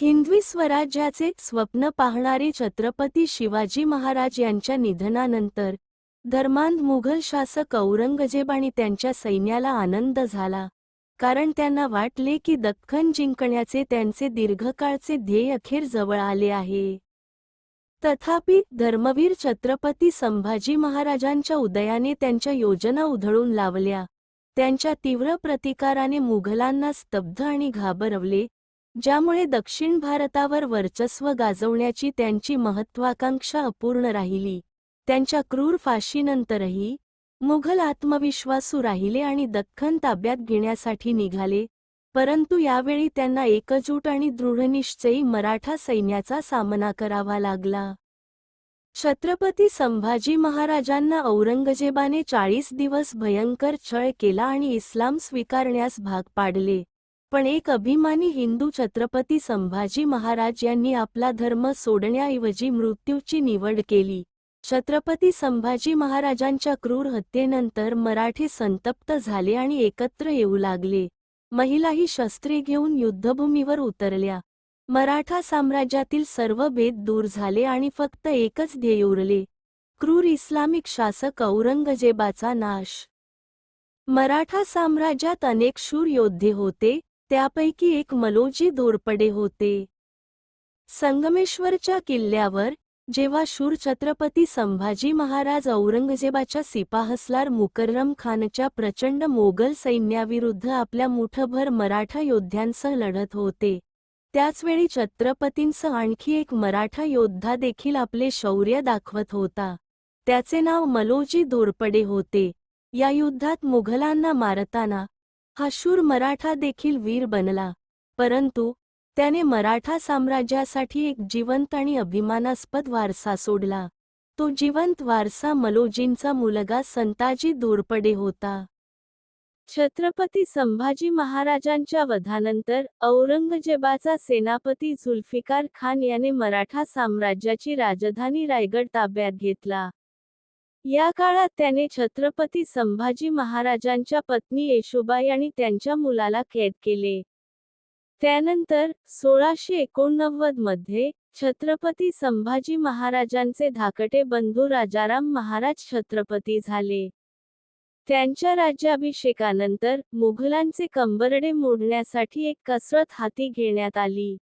हिंदवी स्वराज्याचे स्वप्न पाहणारे छत्रपती शिवाजी महाराज यांच्या निधनानंतर धर्मांध मुघल शासक औरंगजेब आणि त्यांच्या सैन्याला आनंद झाला. कारण त्यांना वाटले की दख्खन जिंकण्याचे त्यांचे दीर्घकाळचे ध्येय अखेर जवळ आले आहे. तथापि धर्मवीर छत्रपती संभाजी महाराजांच्या उदयाने त्यांच्या योजना उधळून लावल्या. त्यांच्या तीव्र प्रतिकाराने मुघलांना स्तब्ध आणि घाबरवले. ज्यामुळे दक्षिण भारतावर वर्चस्व गाजवण्याची त्यांची महत्वाकांक्षा अपूर्ण राहिली. त्यांच्या क्रूर फाशीनंतरही मुघल आत्मविश्वासू राहिले आणि दख्खन ताब्यात घेण्यासाठी निघाले परंतु यावेळी त्यांना एकजूट आणि दृढनिश्चयी मराठा सैन्याचा सामना करावा लागला. छत्रपती संभाजी महाराजांना औरंगजेबाने चाळीस दिवस भयंकर छळ केला आणि इस्लाम स्वीकारण्यास भाग पाडले. पण एक अभिमानी हिंदू छत्रपती संभाजी महाराज यांनी आपला धर्म सोडण्याऐवजी मृत्यूची निवड केली. छत्रपती संभाजी महाराजांच्या क्रूर हत्येनंतर मराठी संतप्त झाले आणि एकत्र येऊ लागले. महिलाही शस्त्रे घेऊन युद्धभूमीवर उतरल्या. मराठा साम्राज्यातील सर्व भेद दूर झाले आणि फक्त एकच ध्येय उरले. क्रूर इस्लामिक शासक औरंगजेबाचा नाश. मराठा साम्राज्यात अनेक शूर योद्धे होते त्यापैकी एक मलोजी दोरपडे होते. संगमेश्वरच्या किल्ल्यावर जेव्हा शूर छत्रपती संभाजी महाराज औरंगजेबाच्या सिपाहसलार मुकर्रम खानच्या प्रचंड मोगल सैन्याविरुद्ध आपल्या मुठभर मराठा योद्ध्यांसह लढत होते. त्याचवेळी छत्रपतींसह आणखी एक मराठा योद्धा देखील आपले शौर्य दाखवत होता. त्याचे नाव मलोजी दोरपडे होते. या युद्धात मुघलांना मारताना हा शूर मराठा देखील वीर बनला. परंतु त्याने मराठा साम्राज्यासाठी एक जिवंत आणि अभिमानास्पद वारसा सोडला. तो जिवंत वारसा मलोजींचा मुलगा संताजी दोरपडे होता. छत्रपती संभाजी महाराजांच्या वधानंतर औरंगजेबाचा सेनापती झुल्फिकार खान याने मराठा साम्राज्याची राजधानी रायगड ताब्यात घेतला. या काळात त्याने छत्रपती संभाजी महाराजांच्या पत्नी येशुबाई आणि त्यांच्या मुलाला कैद केले. त्यानंतर सोळाशे एकोणनव्वदमध्ये छत्रपती संभाजी महाराजांचे धाकटे बंधू राजाराम महाराज छत्रपती झाले. त्यांच्या राज्याभिषेकानंतर मुघलांचे कंबरडे मोडण्यासाठी एक कसरत हाती घेण्यात आली.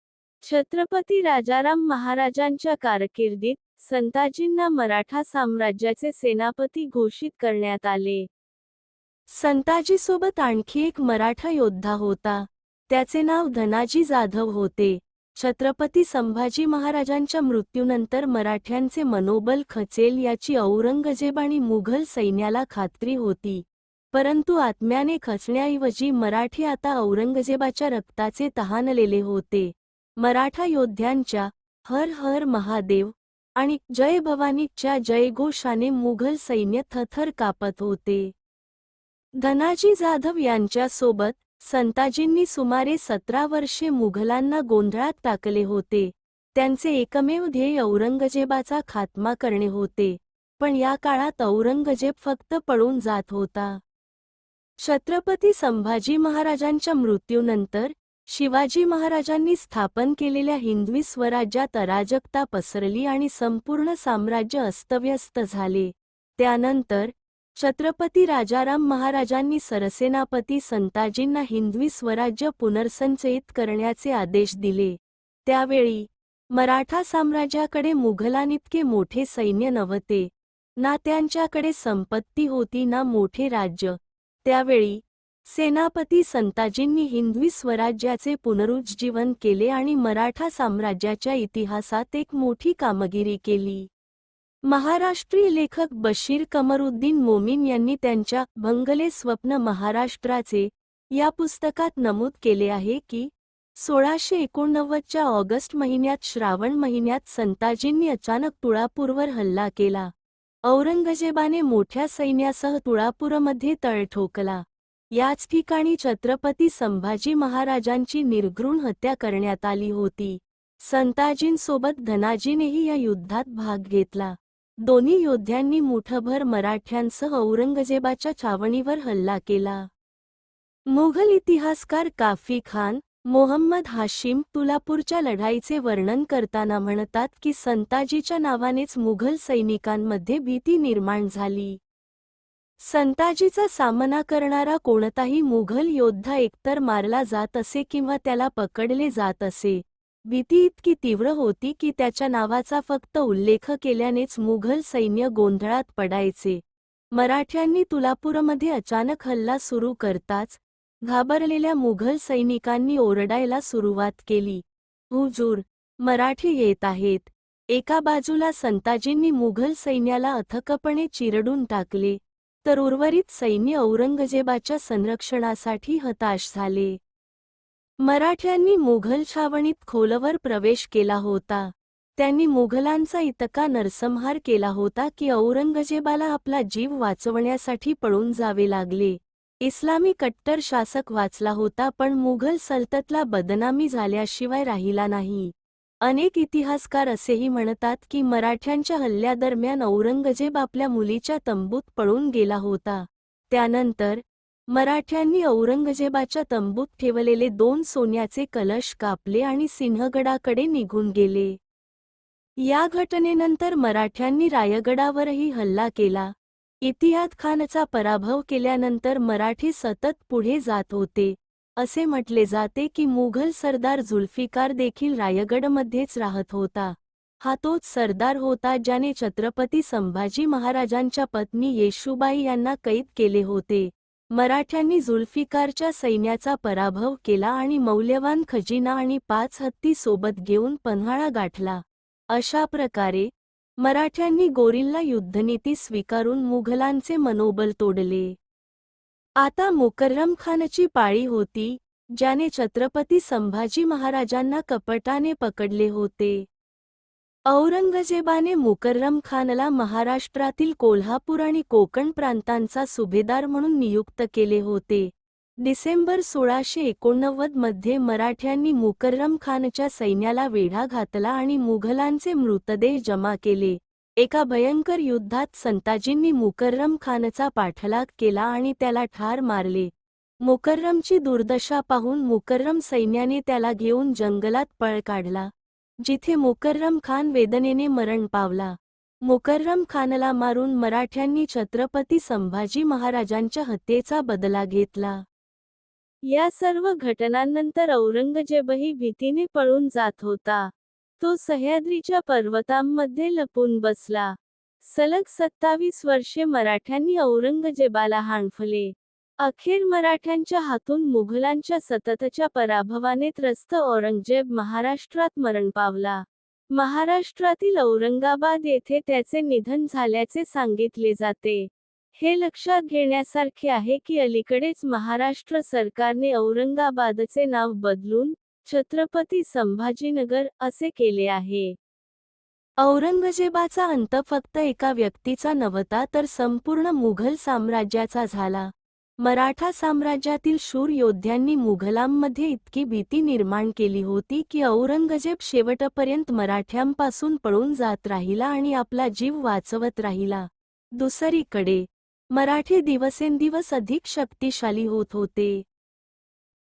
छत्रपती राजाराम महाराजांच्या कारकिर्दीत संताजींना मराठा साम्राज्याचे सेनापती घोषित करण्यात आले. संताजीसोबत आणखी एक मराठा योद्धा होता. त्याचे नाव धनाजी जाधव होते. छत्रपती संभाजी महाराजांच्या मृत्यूनंतर मराठ्यांचे मनोबल खचेल याची औरंगजेब आणि मुघल सैन्याला खात्री होती. परंतु आत्म्याने खचण्याऐवजी मराठी आता औरंगजेबाच्या रक्ताचे तहानलेले होते. मराठा योद्ध्यांच्या हर हर महादेव आणि जय भवानीच्या जयघोषाने मुघल सैन्य थथर कापत होते. धनाजी जाधव यांच्यासोबत संताजींनी सुमारे सतरा वर्षे मुघलांना गोंधळात टाकले होते. त्यांचे एकमेव ध्येय औरंगजेबाचा खात्मा करणे होते. पण या काळात औरंगजेब फक्त पळून जात होता. छत्रपती संभाजी महाराजांच्या मृत्यूनंतर शिवाजी महाराजांनी स्थापन केलेल्या हिंदवी स्वराज्यात अराजकता पसरली आणि संपूर्ण साम्राज्य अस्तव्यस्त झाले. त्यानंतर छत्रपती राजाराम महाराजांनी सरसेनापती संताजींना हिंदवी स्वराज्य पुनर्संचयित करण्याचे आदेश दिले. त्यावेळी मराठा साम्राज्याकडे मुघलांइतके मोठे सैन्य नव्हते. ना त्यांच्याकडे संपत्ती होती ना मोठे राज्य. त्यावेळी सेनापती संताजींनी हिंदवी स्वराज्याचे पुनरुज्जीवन केले आणि मराठा साम्राज्याच्या इतिहासात एक मोठी कामगिरी केली. महाराष्ट्रीय लेखक बशीर कमरुद्दीन मोमीन यांनी त्यांच्या भंगले स्वप्न महाराष्ट्राचे या पुस्तकात नमूद केले आहे की सोळाशे एकोणनव्वदच्या ऑगस्ट महिन्यात श्रावण महिन्यात संताजींनी अचानक तुळापूरवर हल्ला केला. औरंगजेबाने मोठ्या सैन्यासह तुळापूरमध्ये तळ ठोकला. याच ठिकाणी छत्रपती संभाजी महाराजांची निर्घृण हत्या करण्यात आली होती. संताजींसोबत धनाजीनेही या युद्धात भाग घेतला. दोन्ही योद्ध्यांनी मुठभर मराठ्यांसह औरंगजेबाच्या छावणीवर हल्ला केला. मुघल इतिहासकार काफी खान मोहम्मद हाशिम तुलापूरच्या लढाईचे वर्णन करताना म्हणतात की संताजीच्या नावानेच मुघल सैनिकांमध्ये भीती निर्माण झाली. संताजीचा सामना करणारा कोणताही मुघल योद्धा एकतर मारला जात असे किंवा त्याला पकडले जात असे. भीती इतकी तीव्र होती की त्याच्या नावाचा फक्त उल्लेख केल्यानेच मुघल सैन्य गोंधळात पडायचे. मराठ्यांनी तुलापूरमध्ये अचानक हल्ला सुरू करताच घाबरलेल्या मुघल सैनिकांनी ओरडायला सुरुवात केली. हुजूर मराठी येत आहेत. एका बाजूला संताजींनी मुघल सैन्याला अथकपणे चिरडून टाकले. तर उर्वरित सैन्य औरंगजेबाच्या संरक्षणासाठी हताश झाले. मराठ्यांनी मुघल छावणीत खोलवर प्रवेश केला होता. त्यांनी मुघलांचा इतका नरसंहार केला होता की औरंगजेबाला आपला जीव वाचवण्यासाठी पळून जावे लागले. इस्लामी कट्टर शासक वाचला होता पण मुघल सल्ततला बदनामी झाल्याशिवाय राहिला नाही. अनेक इतिहासकार असेही म्हणतात की मराठ्यांच्या हल्ल्यादरम्यान औरंगजेब आपल्या मुलीच्या तंबूत पळून गेला होता. त्यानंतर मराठ्यांनी औरंगजेबाच्या तंबूत ठेवलेले दोन सोन्याचे कलश कापले आणि सिंहगडाकडे निघून गेले. या घटनेनंतर मराठ्यांनी रायगडावरही हल्ला केला. इतिहाद खानचा पराभव केल्यानंतर मराठी सतत पुढे जात होते. असे म्हटले जाते की मुघल सरदार जुल्फिकार देखील रायगडमध्येच राहत होता. हा तोच सरदार होता ज्याने छत्रपती संभाजी महाराजांच्या पत्नी येशूबाई यांना कैद केले होते. मराठ्यांनी जुल्फिकारच्या सैन्याचा पराभव केला आणि मौल्यवान खजिना आणि पाच हत्ती सोबत घेऊन पन्हाळा गाठला. अशा प्रकारे मराठ्यांनी गोरिल्ला युद्धनीती स्वीकारून मुघलांचे मनोबल तोडले. आता मुकर्रम खानची पाळी होती ज्याने छत्रपती संभाजी महाराजांना कपटाने पकडले होते. औरंगजेबाने मुकर्रम खानला महाराष्ट्रातील कोल्हापूर आणि कोकण प्रांतांचा सुभेदार म्हणून नियुक्त केले होते. डिसेंबर सोळाशे एकोणनव्वदमध्ये मराठ्यांनी मुकर्रम खानच्या सैन्याला वेढा घातला आणि मुघलांचे मृतदेह जमा केले. एका भयंकर युद्धात संताजींनी मुकर्रम खानचा पाठलाग केला आणि त्याला ठार मारले. मुकर्रमची दुर्दशा पाहून मुकर्रम सैन्याने त्याला घेऊन जंगलात पळ काढला जिथे मुकर्रम खान वेदनेने मरण पावला. मुकर्रम खानला मारून मराठ्यांनी छत्रपती संभाजी महाराजांच्या हत्येचा बदला घेतला. या सर्व घटनांनंतर औरंगजेबही भीतीने पळून जात होता. तो सह्याद्रीच्या पर्वतांमध्ये लपून बसला. सलग सत्तावीस वर्षे मराठ्यांनी औरंगजेबाला हाणफले. अखेर मराठ्यांच्या हातून मुघलांच्या सततच्या पराभवाने त्रस्त औरंगजेब महाराष्ट्रात मरण पावला. महाराष्ट्रातील औरंगाबाद येथे त्याचे निधन झाल्याचे सांगितले जाते. हे लक्षात घेण्यासारखे आहे की अलीकडेच महाराष्ट्र सरकारने औरंगाबादचे नाव बदलून छत्रपती संभाजीनगर असे केले आहे. औरंगजेबाचा अंत फक्त एका व्यक्तीचा नव्हता तर संपूर्ण मुघल साम्राज्याचा झाला. मराठा साम्राज्यातील शूर योद्ध्यांनी मुघलांमध्ये इतकी भीती निर्माण केली होती की औरंगजेब शेवटपर्यंत मराठ्यांपासून पळून जात राहिला आणि आपला जीव वाचवत राहिला. दुसरीकडे मराठी दिवसेंदिवस अधिक शक्तिशाली होत होते.